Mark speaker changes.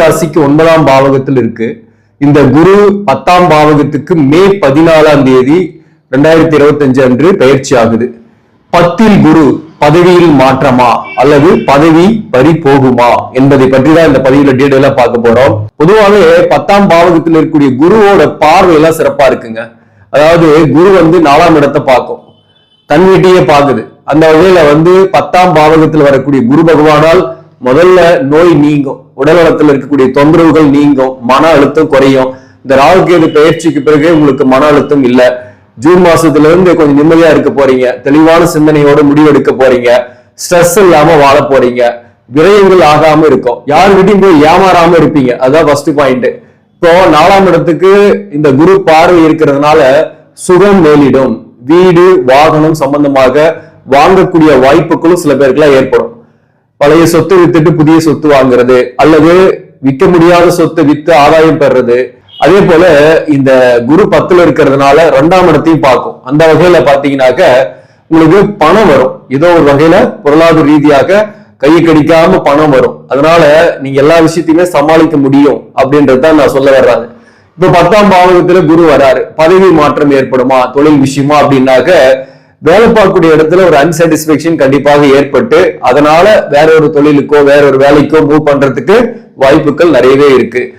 Speaker 1: ராசிக்கு ஒன்பதாம் பாவகத்தில் இருக்கு. இந்த குரு பத்தாம் பாவகத்துக்கு மே பதினாலாம் தேதி ரெண்டாயிரத்தி இருபத்தஞ்சு அன்று பயிற்சி ஆகுது. பத்தில் குரு பதவியில் மாற்றமா அல்லது பதவி பறி போகுமா என்பதை பற்றி தான் இந்த பதிவுல டீடைலா பார்க்க போறோம். பொதுவாகவே பத்தாம் பாவகத்தில் இருக்கக்கூடிய குருவோட பார்வை எல்லாம் சிறப்பா இருக்குங்க. அதாவது குரு வந்து நாலாம் இடத்தை பார்க்கும். தன் வீட்டையே பார்க்குது. அந்த வகையில வந்து பத்தாம் பாவகத்தில் வரக்கூடிய குரு பகவானால் முதல்ல நோய் நீங்கும். உடல் நலத்தில் இருக்கக்கூடிய தொந்தரவுகள் நீங்கும். மன அழுத்தம் குறையும். இந்த ராகுகேது பயிற்சிக்கு பிறகு உங்களுக்கு மன அழுத்தம் இல்லை. ஜூன் மாசத்துல இருந்து கொஞ்சம் நிம்மதியா இருக்க போறீங்க. தெளிவான சிந்தனையோட முடிவெடுக்க போறீங்க. ஸ்ட்ரெஸ் இல்லாம வாழ போறீங்க. விரயங்கள் ஆகாம இருக்கும். யார் வீட்டையும் போய் ஏமாறாம இருப்பீங்க. அதான் ஃபர்ஸ்ட் பாயிண்ட் இப்போ நாலாம் இடத்துக்கு இந்த குரு பார்வை இருக்கிறதுனால சுகம் மேலிடும். வீடு வாகனம் சம்பந்தமாக வாங்கக்கூடிய வாய்ப்புகளும் சில பேருக்குலாம் ஏற்படும். பழைய சொத்து வித்துட்டு புதிய சொத்து வாங்குறது அல்லது விற்க முடியாத சொத்தை வித்து ஆதாயம் பெறுறது. அதே போல இந்த குரு பத்துல இருக்கிறதுனால ரெண்டாம் இடத்தையும் பார்க்கும். அந்த வகையில பாத்தீங்கன்னாக்க உங்களுக்கு பணம் வரும். ஏதோ ஒரு வகையில பொருளாதார ரீதியாக கையை கடிக்காம பணம் வரும். அதனால நீங்க எல்லா விஷயத்தையுமே சமாளிக்க முடியும் அப்படின்றது தான் நான் சொல்ல வர்றாங்க இப்ப பத்தாம் பாவகத்துல குரு வராரு. பதவி மாற்றம் ஏற்படுமா? தொழில் விஷயமா? அப்படின்னாக்க வேலை பார்க்கக்கூடிய இடத்துல ஒரு அன்சாட்டிஸ்பேக்ஷன் கண்டிப்பாக ஏற்பட்டு அதனால வேற ஒரு தொழிலுக்கோ வேற ஒரு வேலைக்கோ மூவ் பண்றதுக்கு வாய்ப்புகள் நிறையவே இருக்கு.